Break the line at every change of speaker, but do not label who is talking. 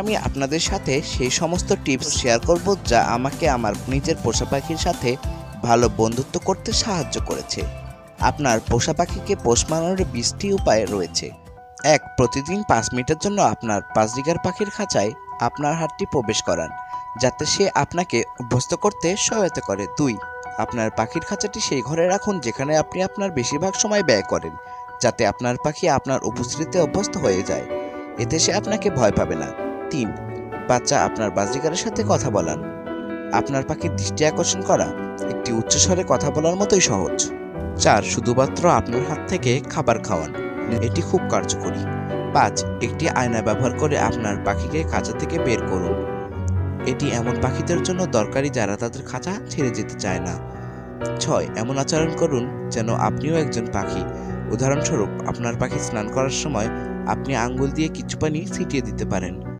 আমি আপনাদের সাথে সেই সমস্ত টিপস শেয়ার করব যা আমাকে আমার নিজের পোষা পাখির সাথে ভালো বন্ধুত্ব করতে সাহায্য করেছে। আপনার পোষা পাখিকে পোষ মানানোর বিশটি উপায় রয়েছে। এক, প্রতিদিন পাঁচ মিনিটের জন্য আপনার পাঁচদিগার পাখির খাঁচায় আপনার হাতটি প্রবেশ করান, যাতে সে আপনাকে অভ্যস্ত করতে সহায়তা করে। দুই, আপনার পাখির খাঁচাটি সেই ঘরে রাখুন যেখানে আপনি আপনার বেশিরভাগ সময় ব্যয় করেন, যাতে আপনার পাখি আপনার উপস্থিতিতে অভ্যস্ত হয়ে যায়। এতে সে আপনাকে ভয় পাবে না। তিন, বাচ্চা আপনার বাজিকারের সাথে কথা বলান। আপনার পাখির দৃষ্টি আকর্ষণ করা একটি উচ্চস্বরে কথা বলার মতোই সহজ। চার, শুধুমাত্র আপনার হাত থেকে খাবার খাওয়ান। এটি খুব কার্যকরী। পাঁচ, একটি আয়না ব্যবহার করে আপনার পাখিকে খাঁচা থেকে বের করুন। এটি এমন পাখিদের জন্য দরকারি যারা তাদের খাঁচা ছেড়ে যেতে চায় না। ছয়, এমন আচরণ করুন যেন আপনিও একজন পাখি। উদাহরণস্বরূপ, আপনার পাখি স্নান করার সময় আপনি আঙ্গুল দিয়ে কিছু পানি ছিটিয়ে দিতে পারেন।